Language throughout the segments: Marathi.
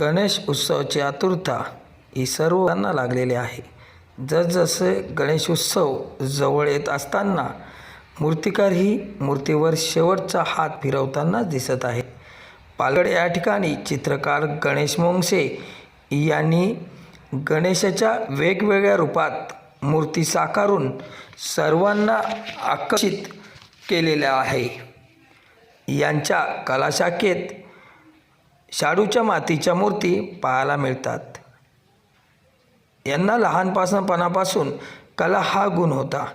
गणेश उत्सवाची आतुरता ही सर्वांना लागलेली आहे. जसजसे गणेश उत्सव जवळ येत असताना मूर्तिकार ही मूर्तीवर शेवटचा हात फिरवताना दिसत आहे पालगड या ठिकाणी चित्रकार गणेश मोंगसे यांनी गणेशाच्या वेगवेगळ्या रूपात मूर्ती साकारून सर्वांना आकर्षित केलेल्या आहे. यांच्या कलाशाखेत शाडूच्या मातीच्या मूर्ती पाहायला मिळतात. यांना लहानपासूनपणापासून कला हा गुण होता.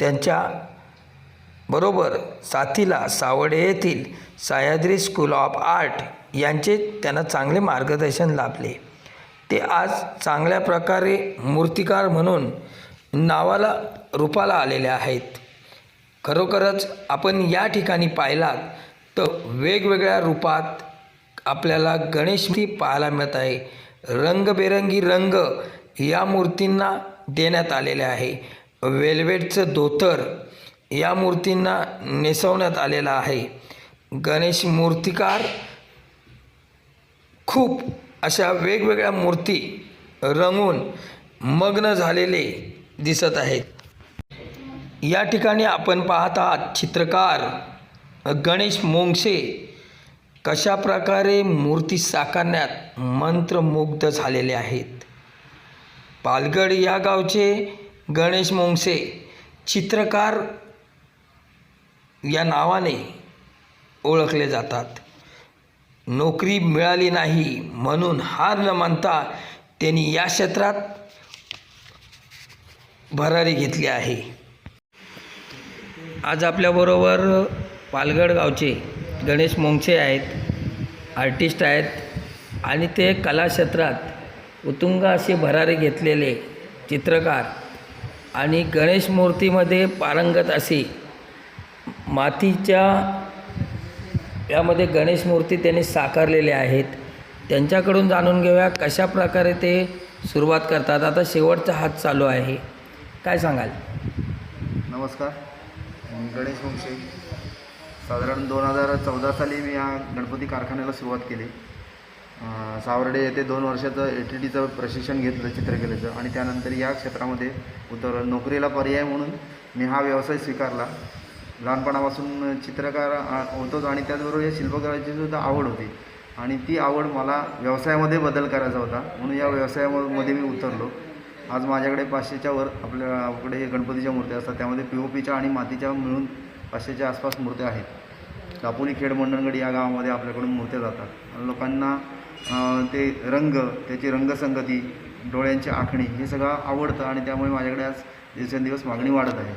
त्यांच्या बरोबर साथीला सावडे येथील सह्याद्री स्कूल ऑफ आर्ट यांचे त्यांना चांगले मार्गदर्शन लाभले. ते आज चांगल्या प्रकारे मूर्तिकार म्हणून नावाला रूपाला आलेले आहेत. खरोखरच आपण या ठिकाणी पाहिलात तर वेगवेगळ्या रूपात आपल्याला गणेश मूर्ती पाहायला मिळत आहे. रंगबेरंगी रंग या मूर्तींना देण्यात आलेले आहे. वेल्वेटचं धोतर या मूर्तींना नेसवण्यात आलेलं आहे. गणेश मूर्तिकार खूप अशा वेगवेगळ्या मूर्ती रंगून मग्न झालेले दिसत आहेत. या ठिकाणी आपण पाहत आहात चित्रकार गणेश मोंगसे कशा प्रकारे मूर्ती साकारण्यात मंत्रमुग्ध झालेले आहेत? पालगड या गावचे गणेश मोंगसे चित्रकार या नावाने ओळखले जातात. नोकरी मिळाली नाही म्हणून हार न मानता त्यांनी या क्षेत्रात भरारी घेतली आहे. आज आपल्याबरोबर पालगड गावचे गणेश मोंगसे आहेत आर्टिस्ट आहेत आणि ते कला क्षेत्रात उत्तुंग असे भरारी घेतलेले चित्रकार आणि गणेश मूर्तीमध्ये पारंगत असे मातीच्या यामध्ये गणेश मूर्ती त्यांनी साकारलेल्या आहेत. त्यांच्याकडून जाणून घेऊया कशा प्रकारे ते सुरुवात करतात. आता शेवटचा हात चालू आहे. काय सांगाल? नमस्कार. गणेश वंशे साधारण दोन हजार चौदा साली मी या गणपती कारखान्याला सुरुवात केली. सावर्डे येथे दोन वर्षाचं ए टी डीचं प्रशिक्षण घेतलं चित्रकलेचं. आणि त्यानंतर या क्षेत्रामध्ये उतरलं नोकरीला पर्याय म्हणून मी हा व्यवसाय स्वीकारला. लहानपणापासून चित्रकार होतोच. आणि त्याचबरोबर या शिल्पकलेची सुद्धा आवड होती. आणि ती आवड मला व्यवसायामध्ये बदल करायचा होता. म्हणून या व्यवसायामध्ये मी उतरलो. आज माझ्याकडे पाचशेच्या वर आपल्याकडे गणपतीच्या मूर्त्या असतात. त्यामध्ये पी ओ पीच्या आणि मातीच्या मिळून पाचशेच्या आसपास मूर्त्या आहेत. दापोली खेड मंडणगड या गावामध्ये आपल्याकडून मूर्त्या जातात. आणि लोकांना ते रंग त्याची रंगसंगती डोळ्यांची आखणी हे सगळं आवडतं आणि त्यामुळे माझ्याकडे आज दिवसेंदिवस मागणी वाढत आहे.